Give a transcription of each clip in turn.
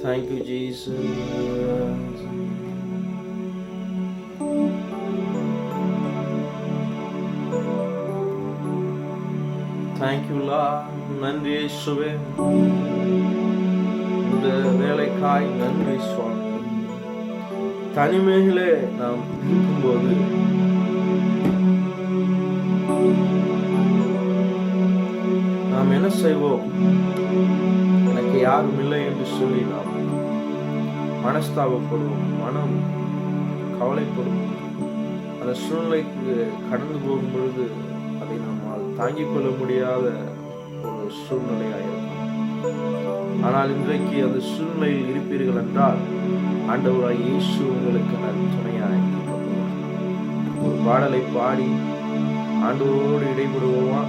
Thank you, Jesus. Thank you, Lord. நன்றி இயேசுவே இந்த வேலைக்காய் நன்றி சுவாமி தனிமைகளே நாம் இருக்கும்போது நாம் என்ன செய்வோம் யாரும் இல்லை என்று சொல்லி நாம் மனஸ்தாபப்படுவோம் மனம் கவலைப்படுவோம் அந்த சூழ்நிலைக்கு கடந்து போகும் பொழுது அதை நம்மால் தாங்கிக் கொள்ள முடியாத ஒரு சூழ்நிலையாயிருக்கும் ஆனால் இன்றைக்கு அந்த சூழ்நிலையில் இருப்பீர்கள் என்றால் ஆண்டவராய் இயேசு உங்களுக்கு துணையாய் ஒரு பாடலை பாடி ஆண்டவரோடு இடைபடுவோமா?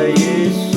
ஆட்கொண்ட இயேசு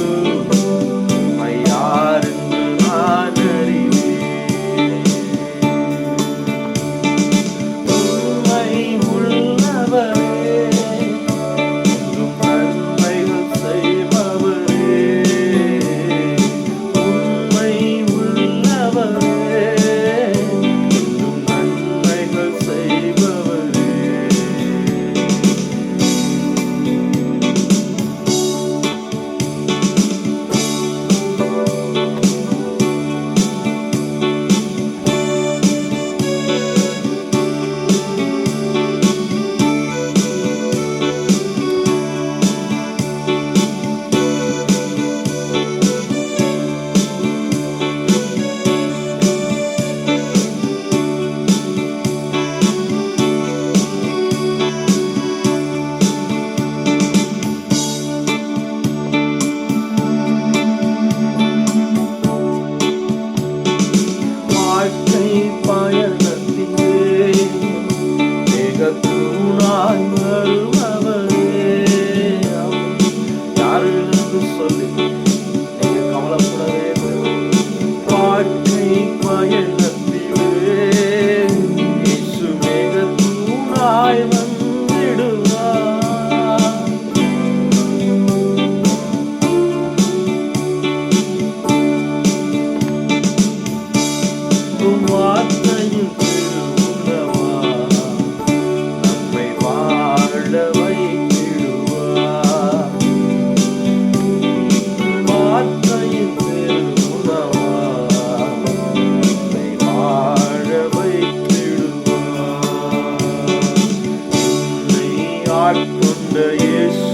ஆட்கொண்ட இயேசு